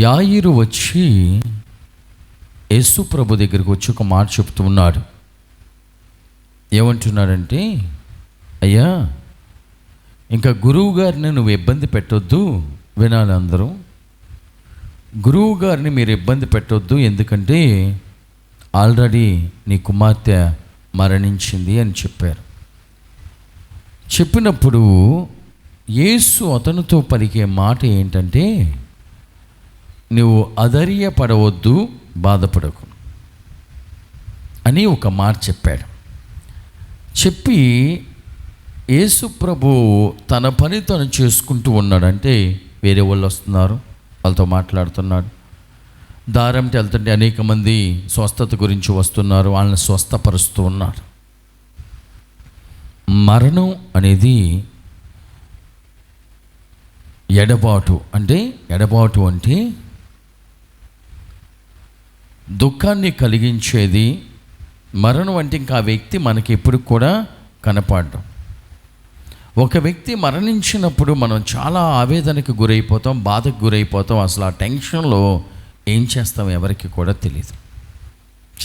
యాయిరు వచ్చి యేసు ప్రభు దగ్గరికి వచ్చి ఒక మాట చెప్తూ ఉన్నాడు. ఏమంటున్నాడంటే అయ్యా ఇంకా గురువు గారిని నువ్వు ఇబ్బంది పెట్టొద్దు వినాలి అందరూ. గురువు గారిని మీరు ఇబ్బంది పెట్టొద్దు ఎందుకంటే ఆల్రెడీ నీ కుమార్తె మరణించింది అని చెప్పారు. చెప్పినప్పుడు యేసు అతనితో పలికే మాట ఏంటంటే నువ్వు అధైర్యపడవద్దు బాధపడకు. అని ఒక మాట చెప్పాడు. చెప్పి యేసు ప్రభు తన పని తను చేసుకుంటూ ఉన్నాడంటే వేరే వాళ్ళు వస్తున్నారు వాళ్ళతో మాట్లాడుతున్నాడు. దారంటి వెళ్తుంటే అనేక మంది స్వస్థత గురించి వస్తున్నారు వాళ్ళని స్వస్థపరుస్తూ ఉన్నారు. మరణం అనేది ఎడబాటు అంటే ఎడబాటు అంటే దుఃఖాన్ని కలిగించేది మరణం అంటే ఇంకా ఆ వ్యక్తి మనకి ఎప్పుడు కూడా కనపడడం. ఒక వ్యక్తి మరణించినప్పుడు మనం చాలా ఆవేదనకు గురైపోతాం బాధకు గురైపోతాం. అసలు ఆ టెన్షన్లో ఏం చేస్తాం ఎవరికి కూడా తెలియదు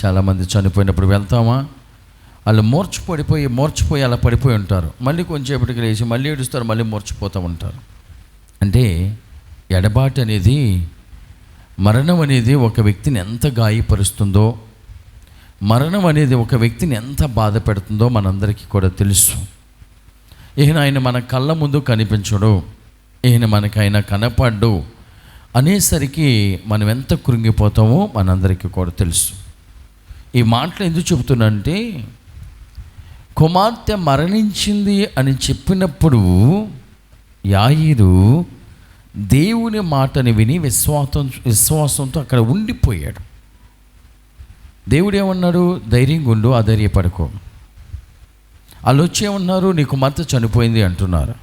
చాలామంది చనిపోయినప్పుడు వెళ్తామా? వాళ్ళు మూర్చపడిపోయి మూర్చిపోయి అలా పడిపోయి ఉంటారు. మళ్ళీ కొంచెంసేపటికి లేచి మళ్ళీ ఏడుస్తారు మళ్ళీ మూర్చిపోతూ ఉంటారు. అంటే ఎడబాటు అనేది మరణం అనేది ఒక వ్యక్తిని ఎంత గాయపరుస్తుందో మరణం అనేది ఒక వ్యక్తిని ఎంత బాధ పెడుతుందో మనందరికీ కూడా తెలుసు. ఈయన ఆయన మన కళ్ళ ముందు కనిపించడు ఈయన మనకైనా కనపడ్డు అనేసరికి మనం ఎంత కృంగిపోతామో మనందరికీ కూడా తెలుసు. ఈ మాటలు ఎందుకు చెబుతున్నంటే కుమార్తె మరణించింది అని చెప్పినప్పుడు యాయిరు దేవుని మాటని విని విశ్వాసం విశ్వాసంతో అక్కడ ఉండిపోయాడు. దేవుడు ఏమన్నాడు ధైర్యంగా ఉండు అధైర్యపడుకో. వాళ్ళు వచ్చేమన్నారు? నీకు కుమార్తె చనిపోయింది అంటున్నారు.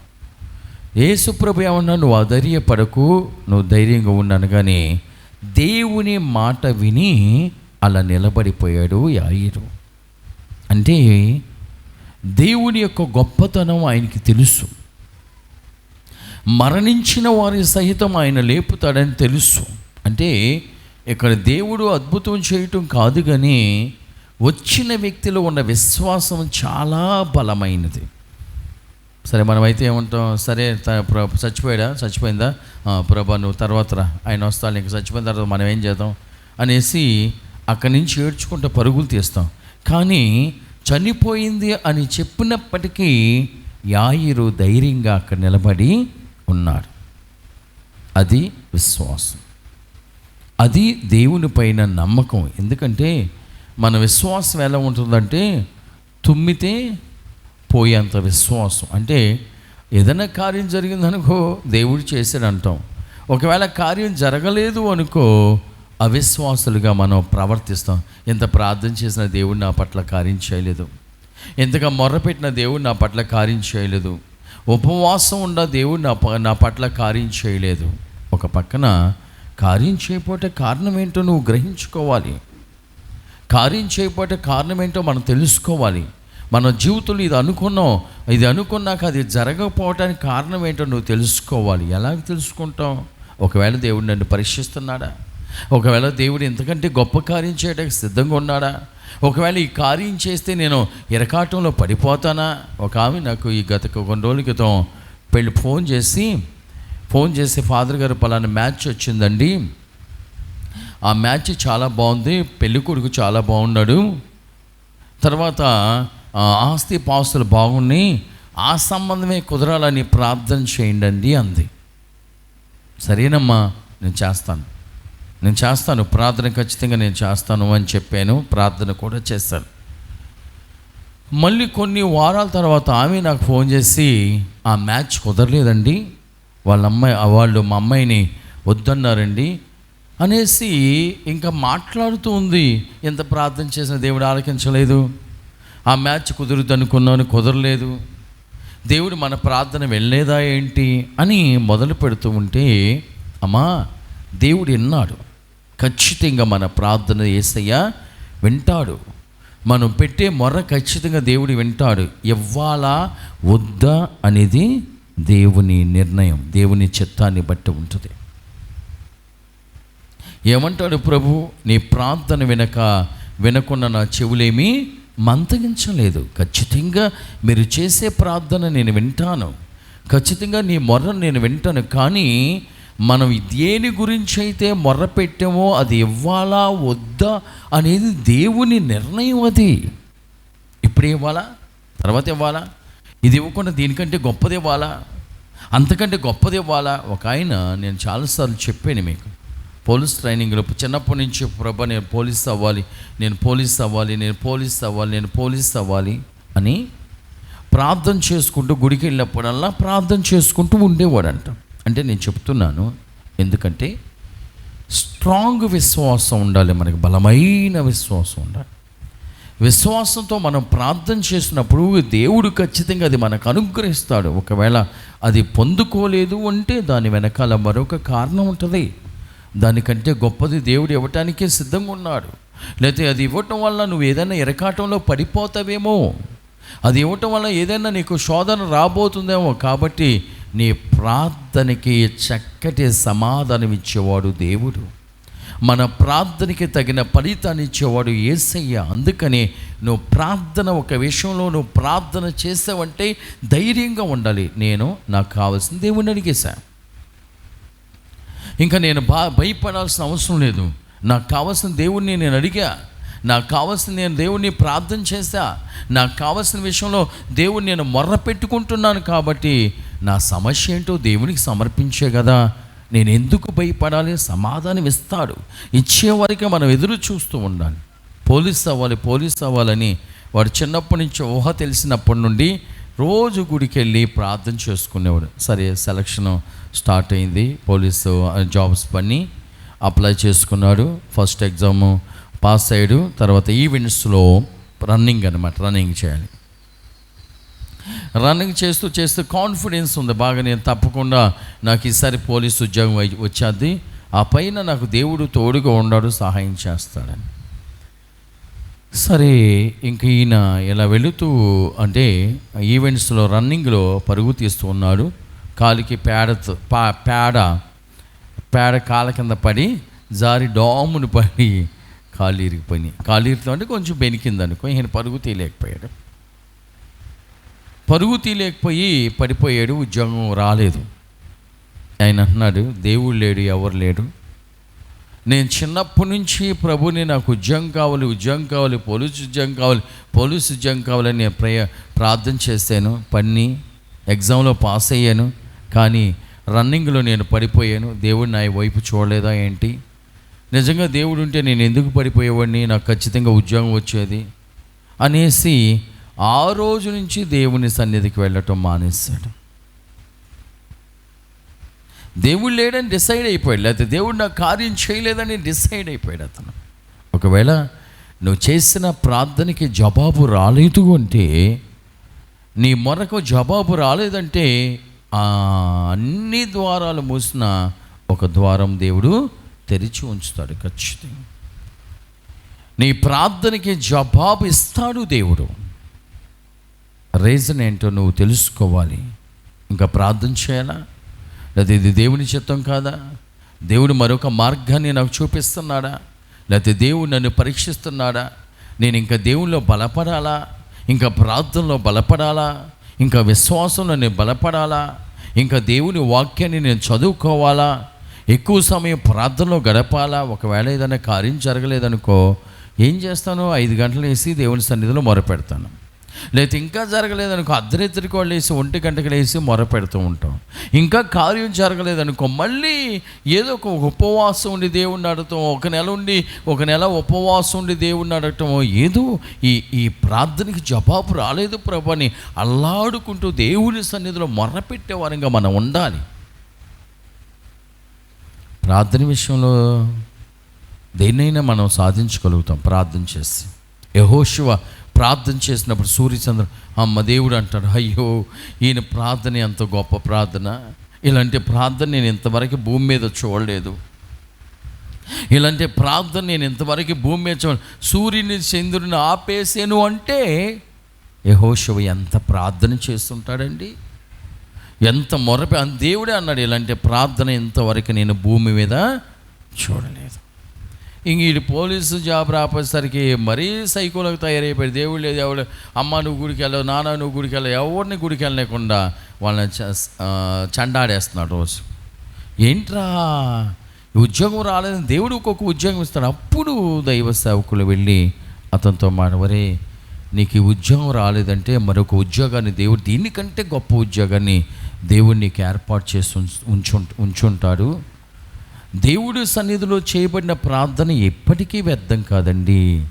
ఏసుప్రభు ఏమన్నా నువ్వు అధైర్యపడకు నువ్వు ధైర్యంగా ఉన్నాను కానీ దేవుని మాట విని అలా నిలబడిపోయాడు యాయిరు. అంటే దేవుని యొక్క గొప్పతనం ఆయనకి తెలుసు. మరణించిన వారి సహితం ఆయన లేపుతాడని తెలుసు. అంటే ఇక్కడ దేవుడు అద్భుతం చేయటం కాదు కానీ వచ్చిన వ్యక్తిలో ఉన్న విశ్వాసం చాలా బలమైనది. సరే మనమైతే ఏమంటాం సరే చచ్చిపోయాడా? చచ్చిపోయిందా? ప్రభా నువ్వు తర్వాత రా. ఆయన వస్తాను నీకు చచ్చిపోయిన తర్వాత మనం ఏం చేద్దాం? అనేసి అక్కడి నుంచి ఏడ్చుకుంటూ పరుగులు తీస్తాం. కానీ చనిపోయింది అని చెప్పినప్పటికీ యాయిరు ధైర్యంగా అక్కడ నిలబడి ఉన్నాడు అది విశ్వాసం. అది దేవుని పైన నమ్మకం. ఎందుకంటే మన విశ్వాసం ఎలా ఉంటుందంటే తుమ్మితే పోయేంత విశ్వాసం. అంటే ఏదైనా కార్యం జరిగిందనుకో దేవుడు చేశాడు అంటాం ఒకవేళ కార్యం జరగలేదు అనుకో అవిశ్వాసులుగా మనం ప్రవర్తిస్తాం. ఎంత ప్రార్థన చేసిన దేవుడు నా పట్ల కార్యం చేయలేదు. ఎంతగా మొర్రపెట్టిన దేవుడు నా పట్ల కార్యం చేయలేదు. ఉపవాసం ఉన్న దేవుడు నా నా పట్ల కార్యం చేయలేదు. ఒక పక్కన కార్యం చేయకపోతే కారణం ఏంటో నువ్వు గ్రహించుకోవాలి. కార్యం చేయకపోతే కారణం ఏంటో మనం తెలుసుకోవాలి. మన జీవితంలో ఇది అనుకున్నాం ఇది అనుకున్నాక అది జరగకపోవటానికి కారణం ఏంటో నువ్వు తెలుసుకోవాలి. ఎలాగ తెలుసుకుంటావు ఒకవేళ దేవుడు నన్ను పరీక్షిస్తున్నాడా? ఒకవేళ దేవుడు ఎంతకంటే గొప్ప కార్యం చేయడానికి సిద్ధంగా ఉన్నాడా? ఒకవేళ ఈ కార్యం చేస్తే నేను ఇరకాటంలో పడిపోతానా? ఒక ఆమె నాకు ఈ గత కొన్ని రోజుల క్రితం పెళ్ళి ఫోన్ చేసి ఫోన్ చేసి ఫాదర్ గారు పలానా మ్యాచ్ వచ్చిందండి. ఆ మ్యాచ్ చాలా బాగుంది పెళ్ళి కొడుకు చాలా బాగున్నాడు. తర్వాత ఆస్తి పాస్తులు బాగున్నాయి ఆ సంబంధమే కుదరాలని ప్రార్థన చేయండి అంది. సరేనమ్మా నేను చేస్తాను. నేను చేస్తాను ప్రార్థన ఖచ్చితంగా నేను చేస్తాను అని చెప్పాను ప్రార్థన కూడా చేశాను. మళ్ళీ కొన్ని వారాల తర్వాత ఆమె నాకు ఫోన్ చేసి ఆ మ్యాచ్ కుదరలేదండి వాళ్ళ అమ్మాయి వాళ్ళు మా అమ్మాయిని వద్దన్నారండి అనేసి ఇంకా మాట్లాడుతూ ఉంది. ఎంత ప్రార్థన చేసిన దేవుడు ఆలకించలేదు ఆ మ్యాచ్ కుదురుద్దు అనుకున్నాను కుదరలేదు. దేవుడు మన ప్రార్థన వెళ్ళలేదా ఏంటి? అని మొదలు పెడుతూ ఉంటే అమ్మా దేవుడు విన్నాడు. ఖచ్చితంగా మన ప్రార్థన ఏసయ్య వింటాడు. మనం పెట్టే మొర్ర ఖచ్చితంగా దేవుడు వింటాడు. ఇవ్వాలా వద్దా అనేది దేవుని నిర్ణయం దేవుని చిత్తాన్ని బట్టి ఉంటుంది. ఏమంటాడు ప్రభు? నీ ప్రార్థన వినక వినకుండా నా చెవులేమీ మంతగించలేదు ఖచ్చితంగా మీరు చేసే ప్రార్థన నేను వింటాను. ఖచ్చితంగా నీ మొర్రను నేను వింటాను. కానీ మనం దేని గురించి అయితే మొర్ర పెట్టామో అది ఇవ్వాలా వద్దా అనేది దేవుని నిర్ణయం అది. ఇప్పుడు ఇవ్వాలా? తర్వాత ఇవ్వాలా? ఇది ఇవ్వకుండా దీనికంటే గొప్పది ఇవ్వాలా? అంతకంటే గొప్పది ఇవ్వాలా? ఒక ఆయన నేను చాలాసార్లు చెప్పాను మీకు. పోలీస్ ట్రైనింగ్లో చిన్నప్పటి నుంచి ప్రభా నేను పోలీస్ అవ్వాలి నేను పోలీస్ అవ్వాలి నేను పోలీస్ అవ్వాలి నేను పోలీస్ అవ్వాలి అని ప్రార్థన చేసుకుంటూ గుడికి వెళ్ళినప్పుడల్లా ప్రార్థన చేసుకుంటూ ఉండేవాడంట. అంటే నేను చెప్తున్నాను ఎందుకంటే స్ట్రాంగ్ విశ్వాసం ఉండాలి మనకి బలమైన విశ్వాసం ఉండాలి. విశ్వాసంతో మనం ప్రార్థన చేసినప్పుడు దేవుడు ఖచ్చితంగా అది మనకు అనుగ్రహిస్తాడు. ఒకవేళ అది పొందుకోలేదు అంటే దాని వెనకాల మరొక కారణం ఉంటుంది. దానికంటే గొప్పది దేవుడు ఇవ్వటానికే సిద్ధంగా ఉన్నాడు. లేకపోతే అది ఇవ్వటం వల్ల నువ్వు ఏదైనా ఎరకాటంలో పడిపోతావేమో. అది ఇవ్వటం వల్ల ఏదైనా నీకు శోధన రాబోతుందేమో. కాబట్టి నీ ప్రార్థనకి చక్కటి సమాధానం ఇచ్చేవాడు దేవుడు. మన ప్రార్థనకి తగిన ఫలితాన్ని ఇచ్చేవాడు ఏసయ్య. అందుకనే నువ్వు ప్రార్థన ఒక విషయంలో నువ్వు ప్రార్థన చేసావంటే ధైర్యంగా ఉండాలి. నేను నాకు కావాల్సిన దేవుణ్ణి అడిగేశా. ఇంకా నేను బా భయపడాల్సిన అవసరం లేదు. నాకు కావాల్సిన దేవుణ్ణి నేను అడిగా. నాకు కావాల్సిన నేను దేవుణ్ణి ప్రార్థన చేశా. నాకు కావాల్సిన విషయంలో దేవుణ్ణి నేను మొర్ర పెట్టుకుంటున్నాను కాబట్టి నా సమస్య ఏంటో దేవునికి సమర్పించే కదా. నేను ఎందుకు భయపడాలి? సమాధానం ఇస్తాడు. ఇచ్చే మనం ఎదురు చూస్తూ ఉండాలి. పోలీస్ అవ్వాలి పోలీస్ అవ్వాలని వాడు చిన్నప్పటి నుంచి ఊహ తెలిసినప్పటి నుండి రోజు గుడికి వెళ్ళి ప్రార్థన చేసుకునేవాడు. సరే సెలక్షన్ స్టార్ట్ అయింది. పోలీసు జాబ్స్ పని అప్లై చేసుకున్నాడు. ఫస్ట్ ఎగ్జామ్ పాస్ అయ్యాడు. తర్వాత ఈవెంట్స్లో రన్నింగ్ అనమాట రన్నింగ్ చేయాలి. రన్నింగ్ చేస్తూ చేస్తూ కాన్ఫిడెన్స్ ఉంది. బాగా నేను తప్పకుండా నాకు ఈసారి పోలీసు ఉద్యోగం అయి- వచ్చేది. ఆ పైన నాకు దేవుడు తోడుగా ఉన్నాడు సహాయం చేస్తాడని. సరే ఇంక ఈయన ఇలా వెళుతూ అంటే ఈవెంట్స్లో రన్నింగ్లో పరుగు తీస్తూ ఉన్నాడు. కాలికి పేడ పా పేడ పేడ కాళ్ళ కింద పడి జారి డామును పడి కాలు ఇరిగిపోయినాయి. కాలు ఇరుగుతా అంటే కొంచెం బెనికింది అనుకో ఈయన పరుగు తీయలేకపోయాడు. పరుగు తీయలేకపోయి పడిపోయాడు ఉద్యోగం రాలేదు. ఆయన అంటున్నాడు దేవుడు లేడు ఎవరు లేడు నేను చిన్నప్పటి నుంచి ప్రభుని నాకు ఉద్యోగం కావాలి ఉద్యోగం కావాలి పోలీసు ఉద్యోగం కావాలి పోలీసు ఉద్యోగం కావాలని నేను ప్రయ ప్రార్థన చేశాను పని ఎగ్జామ్లో పాస్ అయ్యాను కానీ రన్నింగ్లో నేను పడిపోయాను. దేవుడు నా వైపు చూడలేదా ఏంటి? నిజంగా దేవుడు ఉంటే నేను ఎందుకు పడిపోయేవాడిని? నాకు ఖచ్చితంగా ఉద్యోగం వచ్చేది అనేసి ఆ రోజు నుంచి దేవుని సన్నిధికి వెళ్ళటం మానేశాడు. దేవుడు లేడని డిసైడ్ అయిపోయాడు. లేకపోతే దేవుడు నా కార్యం చేయలేదని డిసైడ్ అయిపోయాడు అతను. ఒకవేళ నువ్వు చేసిన ప్రార్థనకి జవాబు రాలేదు అంటే నీ మొరకు జవాబు రాలేదంటే ఆ అన్ని ద్వారాలు మూసిన ఒక ద్వారం దేవుడు తెరిచి ఉంచుతాడు ఖచ్చితంగా. నీ ప్రార్థనకి జవాబు ఇస్తాడు దేవుడు. రీజన్ ఏంటో నువ్వు తెలుసుకోవాలి. ఇంకా ప్రార్థన చేయాలా? లేదా ఇది దేవుని చిత్తం కాదా? దేవుడు మరొక మార్గాన్ని నాకు చూపిస్తున్నాడా? లేకపోతే దేవుడు నన్ను పరీక్షిస్తున్నాడా? నేను ఇంకా దేవునిలో బలపడాలా? ఇంకా ప్రార్థనలో బలపడాలా? ఇంకా విశ్వాసంలో నేను బలపడాలా? ఇంకా దేవుని వాక్యాన్ని నేను చదువుకోవాలా? ఎక్కువ సమయం ప్రార్థనలో గడపాలా? ఒకవేళ ఏదైనా కార్యం జరగలేదనుకో ఏం చేస్తాను? ఐదు గంటలు వేసి దేవుని సన్నిధిలో మొరపెడతాను. లేకపోతే ఇంకా జరగలేదనుకో అర్ధరాత్రికి వాళ్ళు వేసి ఒంటి గంటకు వేసి మొర పెడుతూ ఉంటాం. ఇంకా కార్యం జరగలేదనుకో మళ్ళీ ఏదో ఒక ఉపవాసం ఉండి దేవుణ్ణి అడగటం ఒక నెల ఉండి ఒక నెల ఉపవాసం ఉండి దేవుణ్ణి అడగటం ఏదో ఈ ఈ ప్రార్థనకి జవాబు రాలేదు ప్రభు అని అల్లాడుకుంటూ దేవుని సన్నిధిలో మొర పెట్టేవారంగా మనం ఉండాలి. ప్రార్థన విషయంలో దేన్నైనా మనం సాధించగలుగుతాం ప్రార్థన చేసి యహోశివ ప్రార్థన చేసినప్పుడు సూర్యచంద్ర అమ్మ దేవుడు అంటాడు అయ్యో ఈయన ప్రార్థన ఎంత గొప్ప ప్రార్థన. ఇలాంటి ప్రార్థన నేను ఇంతవరకు భూమి మీద చూడలేదు. ఇలాంటి ప్రార్థన నేను ఇంతవరకు భూమి మీద చూడ సూర్యుని చంద్రుని ఆపేసాను అంటే యహోశివ ఎంత ప్రార్థన చేస్తుంటాడండి? ఎంత మొరపే దేవుడే అన్నాడు ఇలాంటి ప్రార్థన ఇంతవరకు నేను భూమి మీద చూడలేదు. ఇంక ఈ పోలీసు జాబ్ రాపేసరికి మరీ సైకోలకు తయారైపోయి దేవుడు లేదు ఎవడు అమ్మ నువ్వు గుడికి వెళ్ళవు నాన్న నువ్వు గుడికి వెళ్ళవు ఎవరిని గుడికి వెళ్ళలేకుండా వాళ్ళని చండాడేస్తున్నాడు రోజు. ఏంట్రా? ఉద్యోగం రాలేదని దేవుడు ఒక్కొక్క ఉద్యోగం ఇస్తాడు. అప్పుడు దైవ సేవకులు వెళ్ళి అతనితో మాడవరే నీకు ఈ ఉద్యోగం రాలేదంటే మరొక ఉద్యోగాన్ని దేవుడు దీనికంటే గొప్ప ఉద్యోగాన్ని దేవుడు నీకు ఏర్పాటు చేసి ఉంచు ఉంచుంటాడు. దేవుడు సన్నిధిలో చేయబడిన ప్రార్థన ఎప్పటికీ వ్యర్థం కాదండి.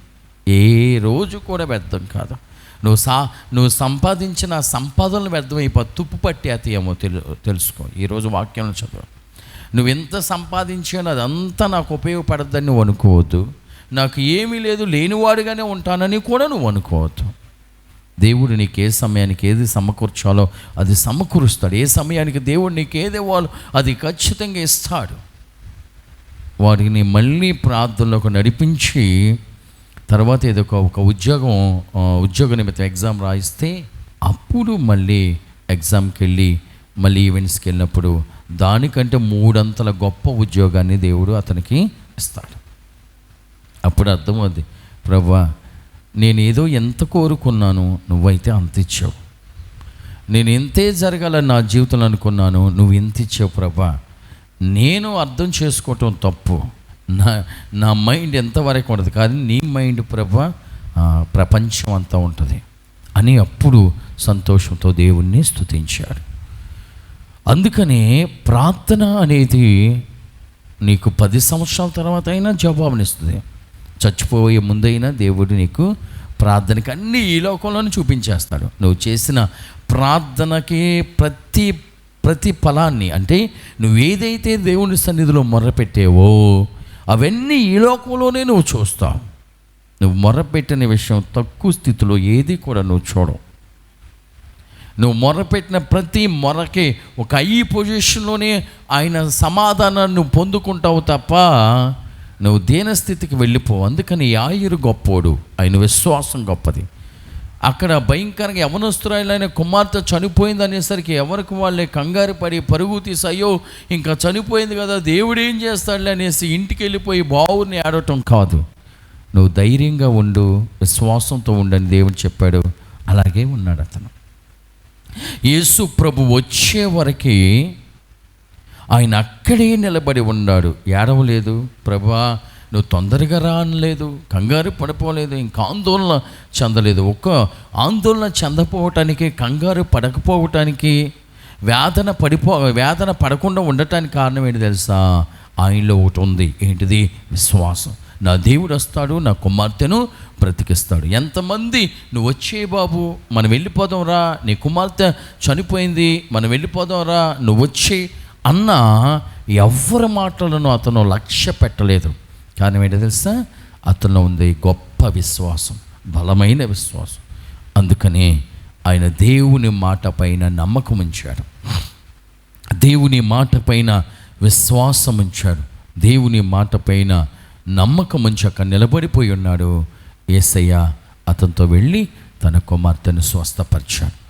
ఏ రోజు కూడా వ్యర్థం కాదు. నువ్వు సా నువ్వు సంపాదించిన ఆ సంపాదనలు వ్యర్థమైపో తుప్పు పట్టి అతేమో తెలు తెలుసుకో. ఈరోజు వాక్యంలో చదువు. నువ్వు ఎంత సంపాదించానో అదంతా నాకు ఉపయోగపడద్దని నువ్వు అనుకోవద్దు. నాకు ఏమీ లేదు లేనివాడుగానే ఉంటానని కూడా నువ్వు అనుకోవద్దు. దేవుడు నీకు ఏ సమయానికి ఏది సమకూర్చాలో అది సమకూరుస్తాడు. ఏ సమయానికి దేవుడు నీకు ఏది ఇవ్వాలో అది ఖచ్చితంగా ఇస్తాడు. వారిని మళ్ళీ ప్రార్థనలోకి నడిపించి తర్వాత ఏదో ఒక ఉద్యోగం ఉద్యోగ నిమిత్తం ఎగ్జామ్ రాయిస్తే అప్పుడు మళ్ళీ ఎగ్జామ్కి వెళ్ళి మళ్ళీ ఈవెంట్స్కి వెళ్ళినప్పుడు దానికంటే మూడంతల గొప్ప ఉద్యోగాన్ని దేవుడు అతనికి ఇస్తాడు. అప్పుడు అర్థమవుద్ది. ప్రభా నేను ఏదో ఎంత కోరుకున్నాను నువ్వైతే అంత ఇచ్చావు. నేను ఎంతే జరగాలని నా జీవితంలో అనుకున్నాను నువ్వు ఎంత ఇచ్చావు ప్రభా నేను అర్థం చేసుకోవటం తప్పు. నా నా మైండ్ ఎంతవరకు ఉండదు కానీ నీ మైండ్ ప్రభ ప్రపంచం అంతా ఉంటుంది. అని అప్పుడు సంతోషంతో దేవుణ్ణి స్తుతించాడు. అందుకనే ప్రార్థన అనేది నీకు పది సంవత్సరాల తర్వాత అయినా జవాబునిస్తుంది. చచ్చిపోయే ముందైనా దేవుడు నీకు ప్రార్థనకి అన్ని ఈ లోకంలోనే చూపించేస్తాడు. నువ్వు చేసిన ప్రార్థనకి ప్రతి ప్రతి ఫలాన్ని అంటే నువ్వు ఏదైతే దేవుని సన్నిధిలో మొర్రపెట్టేవో అవన్నీ ఈ లోకంలోనే నువ్వు చూస్తావు. నువ్వు మొర్రపెట్టిన విషయం తక్కువ స్థితిలో ఏది కూడా నువ్వు చూడవు. నువ్వు మొరపెట్టిన ప్రతి మొరకి ఒక ఐ పొజిషన్లోనే ఆయన సమాధానాన్ని నువ్వు పొందుకుంటావు తప్ప నువ్వు దేనస్థితికి వెళ్ళిపోవు అందుకని ఈ ఆయురు గొప్పోడు ఆయన విశ్వాసం గొప్పది. అక్కడ భయంకరంగా యవనస్తురాలైన కుమార్తె చనిపోయింది అనేసరికి ఎవరికి వాళ్ళే కంగారు పడి పరుగు తీసి అయ్యో ఇంకా చనిపోయింది కదా దేవుడు ఏం చేస్తాడులే అనేసి ఇంటికి వెళ్ళిపోయి బావుని ఆడటం కాదు. నువ్వు ధైర్యంగా ఉండు విశ్వాసంతో ఉండని దేవుడు చెప్పాడు. అలాగే ఉన్నాడు అతను. యేసు ప్రభు వచ్చే వరకు ఆయన అక్కడే నిలబడి ఉన్నాడు. ఏడవలేదు. ప్రభా నువ్వు తొందరగా రానలేదు కంగారు పడిపోలేదు ఇంకా ఆందోళన చెందలేదు. ఒక్క ఆందోళన చెందపోవటానికి కంగారు పడకపోవటానికి వేదన పడిపో వేదన పడకుండా ఉండటానికి కారణం ఏంటి తెలుసా? ఆయనలో ఒకటి ఉంది. ఏంటిది? విశ్వాసం. నా దేవుడు వస్తాడు నా కుమార్తెను బ్రతికిస్తాడు. ఎంతమంది నువ్వు వచ్చే బాబు మనం వెళ్ళిపోదాం రా నీ కుమార్తె చనిపోయింది మనం వెళ్ళిపోదాం రా నువ్వు వచ్చి అన్న ఎవరి మాటలను అతను లక్ష్య పెట్టలేదు. కారణం ఏంటో తెలుసా? అతనిలో ఉంది గొప్ప విశ్వాసం బలమైన విశ్వాసం. అందుకనే ఆయన దేవుని మాట పైన నమ్మకం ఉంచాడు. దేవుని మాట పైన విశ్వాసం ఉంచాడు. దేవుని మాట పైన నమ్మకం ఉంచక నిలబడిపోయి ఉన్నాడు. ఏసయ్య అతనితో వెళ్ళి తన కుమార్తెను స్వస్థపరిచాడు.